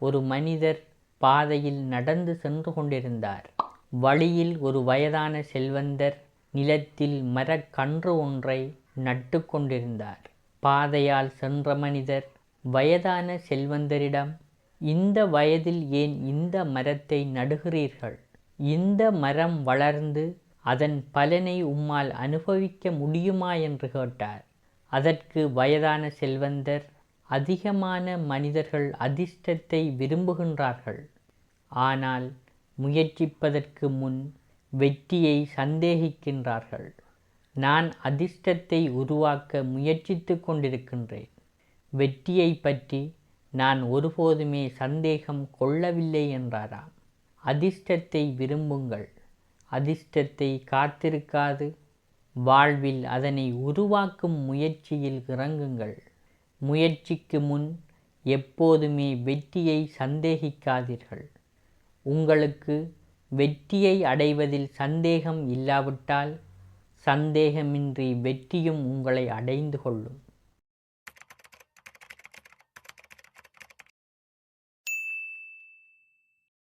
ஒரு மனிதர் பாதையில் நடந்து சென்று கொண்டிருந்தார். வழியில் ஒரு வயதான செல்வந்தர் நிலத்தில் மரக்கன்று ஒன்றை நட்டு கொண்டிருந்தார். பாதையால் சென்ற மனிதர் வயதான செல்வந்தரிடம் இந்த வயதில் ஏன் இந்த மரத்தை நடுகிறீர்கள்? இந்த மரம் வளர்ந்து அதன் பலனை உம்மால் அனுபவிக்க முடியுமா? என்று கேட்டார். அதற்கு வயதான செல்வந்தர் அதிகமான மனிதர்கள் அதிர்ஷ்டத்தை விரும்புகின்றார்கள். ஆனால் முயற்சிப்பதற்கு முன் வெற்றியை சந்தேகிக்கின்றார்கள். நான் அதிர்ஷ்டத்தை உருவாக்க முயற்சித்து கொண்டிருக்கின்றேன். வெற்றியை பற்றி நான் ஒருபோதுமே சந்தேகம் கொள்ளவில்லை என்றாராம். அதிர்ஷ்டத்தை விரும்புங்கள். அதிர்ஷ்டத்தை காத்திருக்காது. வாழ்வில் அதனை உருவாக்கும் முயற்சியில் இறங்குங்கள். முயற்சிக்கு முன் எப்போதுமே வெற்றியை சந்தேகிக்காதீர்கள். உங்களுக்கு வெற்றியை அடைவதில் சந்தேகம் இல்லாவிட்டால் சந்தேகமின்றி வெற்றியும் உங்களை அடைந்து கொள்ளும்.